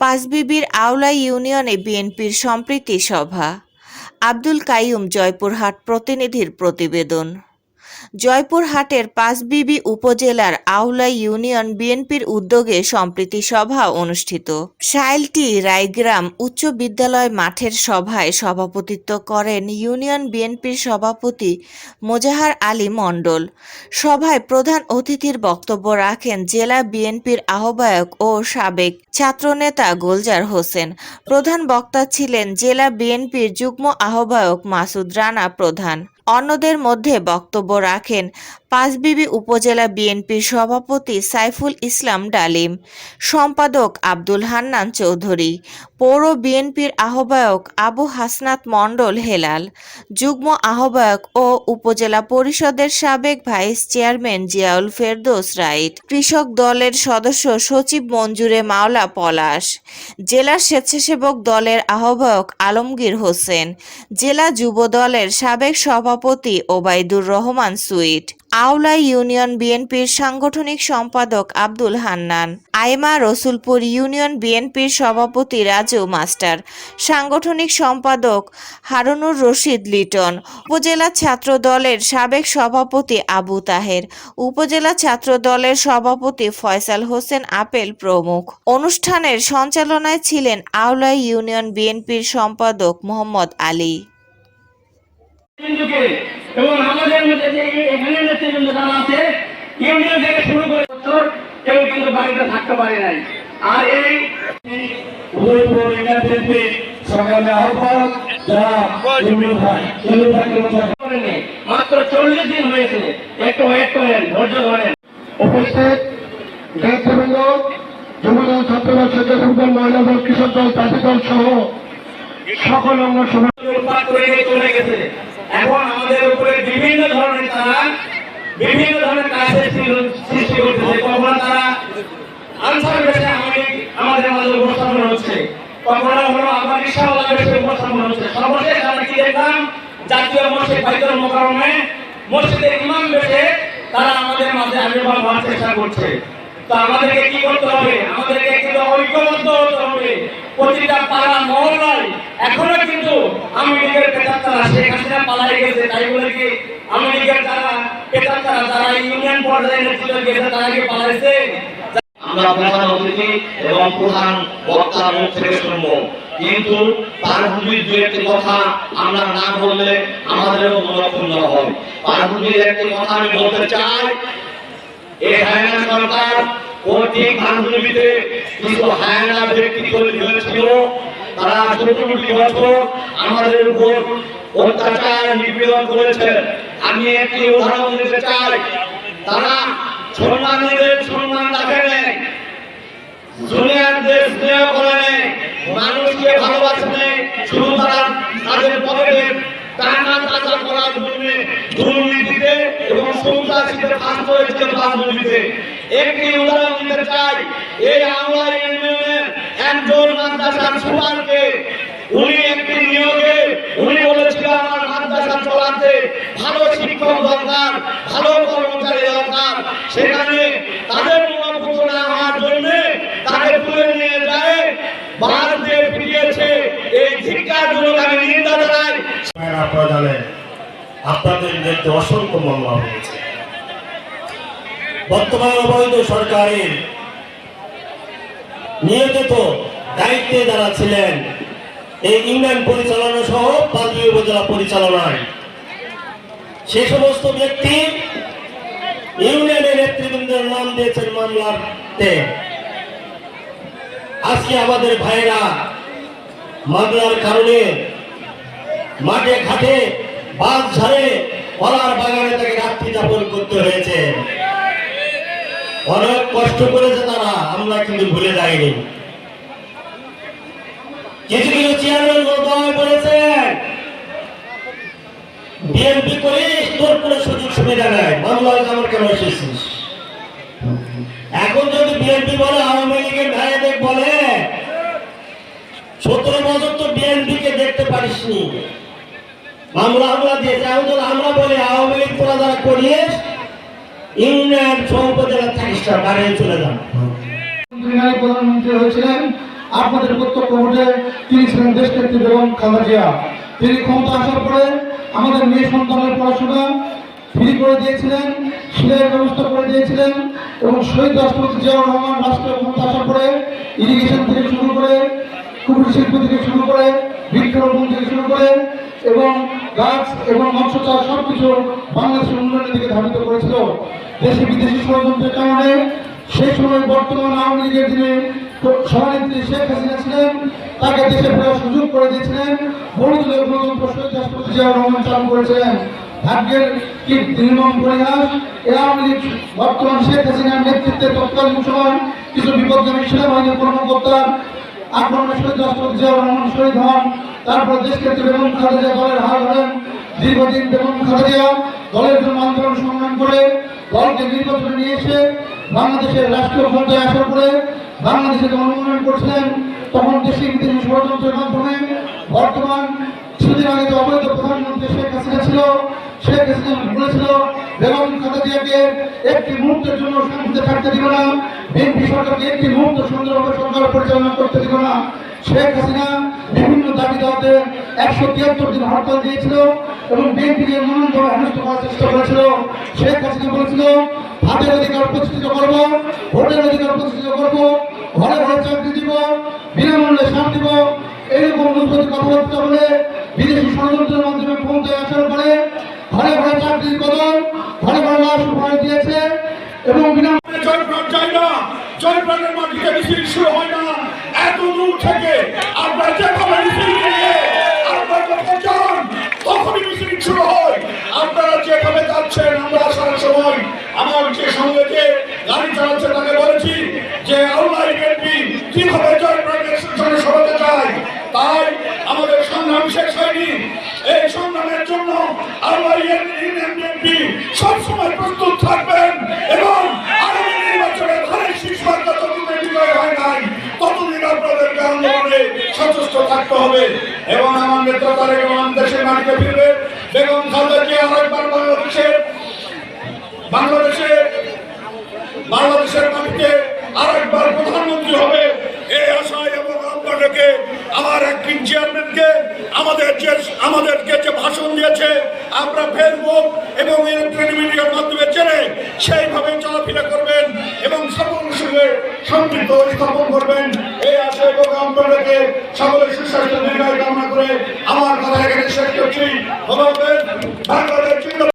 পাঁচবিবির আওলা ইউনিয়নে বিএনপির সম্প্রীতি সভা। আব্দুল কাইয়ুম জয়পুরহাট প্রতিনিধির প্রতিবেদন। জয়পুরহাটের পাঁচবিবি উপজেলার আওলা ইউনিয়ন বিএনপির উদ্যোগে সম্প্রীতি সভা অনুষ্ঠিত। সাইলটি রায়গ্রাম উচ্চ বিদ্যালয় মাঠের সভায় সভাপতিত্ব করেন ইউনিয়ন বিএনপির সভাপতি মোজাহার আলী মণ্ডল। সভায় প্রধান অতিথির বক্তব্য রাখেন জেলা বিএনপির আহ্বায়ক ও সাবেক ছাত্রনেতা গোলজার হোসেন। প্রধান বক্তা ছিলেন জেলা বিএনপির যুগ্ম আহ্বায়ক মাসুদ রানা প্রধান। অন্যদের মধ্যে বক্তব্য রাখেন। পাঁচবিবি উপজেলা বিএনপির সভাপতি সাইফুল ইসলাম ডালিম, সম্পাদক আব্দুল হান্নান চৌধুরী, পৌর বিএনপির আহ্বায়ক আবু হাসনাত মণ্ডল হেলাল, যুগ্ম আহ্বায়ক ও উপজেলা পরিষদের সাবেক vice chairman Ziaul Ferdous Right, কৃষক দলের সদস্য সচিব মঞ্জুরে মাওলা পলাশ, জেলা স্বেচ্ছাসেবক দলের আহ্বায়ক আলমগীর হোসেন, জেলা যুব দলের সাবেক সভাপতি ওবায়দুর রহমান সুইট আওলা ইউনিয়ন বিএনপির সাংগঠনিক সম্পাদক আব্দুল হান্নান, আইমা রসুলপুর ইউনিয়ন বিএনপির সভাপতি রাজু মাস্টার, সাংগঠনিক সম্পাদক হারুনুর রশিদ লিটন, উপজেলা ছাত্র দলের সাবেক সভাপতি আবু তাহের, উপজেলা ছাত্র দলের সভাপতি ফয়সাল হোসেন আপেল প্রমুখ। অনুষ্ঠানের সঞ্চালনায় ছিলেন আওলা ইউনিয়ন বিএনপির সম্পাদক মোহাম্মদ আলী। এবং আমাদের মধ্যে যে এখানে নেতৃবৃন্দ যারা আছে ইউনিয়ন থেকে শুরু করে বছর কেউ কিন্তু বাড়িতে থাকতে পারে নাই। আর এই সকালে আহ্বায়ক যারা ইউনিয়ন ভাই ইউনিয়ন ভাইকে মতো করেনি। মাত্র চল্লিশ দিন হয়েছে একটু ওয়েট করেন ধৈর্য ধরেন। উপস্থিত নেতৃবৃন্দ যুবদল ছাত্রদল স্বেচ্ছাসেবক মহিলা দল কৃষক দল চাষি দল সহ সকল অঙ্গ সভা করে চলে গেছে। এখন আমাদের উপরে বিভিন্ন ধরনের তারা, বিভিন্ন ধরনের কাজের সৃষ্টি করতেছে। কখনো তারা আনসার বেশে আমি আমাদের মাঝে উপস্থাপন হচ্ছে, কখনো হলো আবার রিক্সাওয়ালা বেশে উপস্থাপন হচ্ছে। সর্বশেষ আমরা কি দেখলাম? জাতীয় মসজিদ বাইতুল মোকারমে মসজিদের ইমাম বেশে তারা আমাদের মাঝে আবির্ভাব হওয়ার চেষ্টা করছে। আমাদেরকে কি করতে হবে? আমাদেরকে কিন্তু ঐক্যবদ্ধ হতে হবে। প্রতিটা পাড়া মহল্লায় এখনও কিন্তু হাসিনা পালাই গেছে। তাই বলে কি যারা ইউনিয়ন পর্যায়ে নেতৃত্ব গেছে তারা কি পালাইছে? আমরা প্রধান অতিথি এবং প্রধান বক্তার কিন্তু তার কথা আমরা না বললে আমাদেরও হয় তার হুজুর একটি কথা আমি বলতে চাই হায়না সরকার কর্তৃক ভাঙজুবিতে কিছু হায়না ব্যক্তি হয়েছিল তারা চতুর্থী বছর আমাদের উপর অত্যাচার নিপীড়ন করেছে। আমি একটি উদাহরণ দিতে চাই। তারা সম্মানীদের সম্মান রাখে নেই। দুনিয়ার দেশ স্নেহ করে নেই। মানুষকে ভালোবাসে নেই। শুধু তারা তাদের পকেটে টাকা টাকা করার জন্য দুর্নীতিতে এবং সন্ত্রাসীদের ফাঁস করেছে রাজনীতিতে একটি উদাহরণ দিতে চাই, এই আমলা ইউনিয়নের একজন মাদ্রাসার সুপারকে উনি একটি নিয়োগে, উনি বলেছিল, আমার মাদ্রাসা চলাতে ভালো শিক্ষক দরকার, ভালো কর্মচারী দরকার। সেখানে তাদের মনোভূত না হওয়ার জন্য তাকে তুলে নিয়ে যায়। বার দিয়ে ফিরিয়েছে এই ধিকার জন্য আমি নিন্দা জানাই আপনারা জানেন আপনাদের বিরুদ্ধে অসংখ্য মামলা হয়েছে। বর্তমান অবৈধ সরকারের নিয়োজিত দায়িত্বে যারা ছিলেন, এই ইউনিয়ন পরিচালনা সহ পাঁচবি উপজেলা পরিচালনায়। সে সমস্ত ব্যক্তি ইউনিয়নের নেতৃবৃন্দের নাম দিয়েছেন মামলাতে। আজকে আমাদের ভাইরা মামলার কারণে মাঠে ঘাটে বাস ঝাড়ে কলার বাগানে তাকে রাত্রি যাপন করতে হয়েছে। অনেক কষ্ট করেছে তারা, আমরা কিন্তু ভুলে যাইনি। কিছু কিছু চেয়ারম্যান বলেছেন, বিএনপি করিস, তোর সুযোগ সুবিধা নাই মামলায় আমার কেন এসেছিস? এখন যদি বিএনপি বলে, আওয়ামী লীগের ভাইদের বলে, সতেরো বছর তো বিএনপি কে দেখতে পারিসনি। মামলা হামলা দিয়েছে এখন আমরা বলি আওয়ামী লীগ তোরা যারা করিস ইউনিয়ন উপজেলা থাকিস বাইরে চলে যান। প্রধানমন্ত্রী হয়েছিলেন, আপনাদের প্রত্যক্ষ ভোটে তিনি ছিলেন দেশ নেত্রী বেগম খালেদা তিনি ক্ষমতা আসার পরে আমাদের মেয়ে সন্তানের পড়াশোনা ফ্রি করে দিয়েছিলেন, সেলাই ব্যবস্থা করে দিয়েছিলেন এবং শহীদ রাষ্ট্রপতি জিয়াউর রহমান রাষ্ট্রীয় ক্ষমতা আসার পরে ইরিগেশন থেকে শুরু করে কুটির শিল্প থেকে শুরু করে বৃক্ষরোপণ থেকে শুরু করে এবং গাছ এবং মৎস্য চাষ সবকিছু বাংলাদেশের উন্নয়নের দিকে ধাবিত করেছিল। দেশি বিদেশি ষড়যন্ত্রের কারণে সেই সময় বর্তমান আওয়ামী লীগের যিনি সভানেত্রী শেখ হাসিনা ছিলেন, তাকে দেশে ফেরার সুযোগ করে দিয়েছিলেন। বহুদলীয় গণতন্ত্র শহীদ রাষ্ট্রপতি জিয়াউর রহমান চালু করেছিলেন। ভাগ্যের কি নির্মম পরিহাস? এ আওয়ামী লীগ বর্তমান শেখ হাসিনার নেতৃত্বে তৎকালীন সময় কিছু বিপদগামী সেনাবাহিনীর কর্মকর্তা আক্রমণে শহীদ রাষ্ট্রপতি জিয়াউর রহমান শহীদ হন। তারপর দেশকে বেগম খালেদা দলের হার হলেন। দীর্ঘদিন বেগম খালেদা দলের জন্য আন্দোলন সংগ্রাম করে দলকে নির্বাচনে নিয়ে এসে বাংলাদেশের রাষ্ট্রীয় ক্ষমতায় আসার পরে বাংলাদেশে উন্নয়ন করছিলেন। তখন দেশে তিনি ষড়যন্ত্রের মাধ্যমে বর্তমান কিছুদিন আগে যে অবৈধ প্রধানমন্ত্রী শেখ হাসিনা ছিল, শেখ হাসিনা বলেছিল বেগম খালেদা একটি মুহূর্তের জন্য শান্তিতে থাকতে দিব না, বিএনপি সরকারকে একটি মুহূর্ত সুন্দরভাবে সরকার পরিচালনা করতে দিব না। শেখ হাসিনা বিভিন্ন দাবি দাওয়াতে একশো তিয়াত্তর দিন হরতাল দিয়েছিল এবং বিএনপিকে নানানভাবে হেনস্থ করার চেষ্টা করেছিল। শেখ হাসিনা বলেছিল, হাতের অধিকার প্রতিষ্ঠিত করব, ভোটের অধিকার প্রতিষ্ঠিত করব, ঘরে ঘরে চাকরি দিব, বিনামূল্যে সার দিব। এইরকম নতুন কথাবার্তা বলে বিদেশি ষড়যন্ত্রের মাধ্যমে ক্ষমতায় আসার পরে ঘরে ঘরে চাকরির কদর ঘরে ঘরে লাশ উপহার দিয়েছে এবং বিনা জয়প্রাণ যায় না জয়প্রাণের মাটিতে মিছিল শুরু হয় না। এত দূর আপনারা যেভাবে মিছিল সচেষ্ট থাকতে হবে। এবং আমার নেতা রহমান দেশের মাটিতে ফিরবে। বেগম খালেদা জিয়া আরেকবার বাংলাদেশের বাংলাদেশে বাংলাদেশের মাটিতে আরেকবার প্রধানমন্ত্রী হবে। এই আশায় এবং আপনাদেরকে আমার একদিন চেয়ারম্যানকে, আমাদের যে, আমাদেরকে যে ভাষণ দিয়েছে, আমরা ফেসবুক এবং ইলেকট্রনিক মিডিয়ার মাধ্যমে জেনে সেইভাবে চলাফেরা করবেন এবং সকলের সঙ্গে সম্পৃক্ত স্থাপন করবেন। এই আশা এবং আপনাদেরকে সকলের সুস্বাস্থ্য দীর্ঘায়ু কামনা করে আমার কথা এখানে শেষ করছি। বাংলাদেশ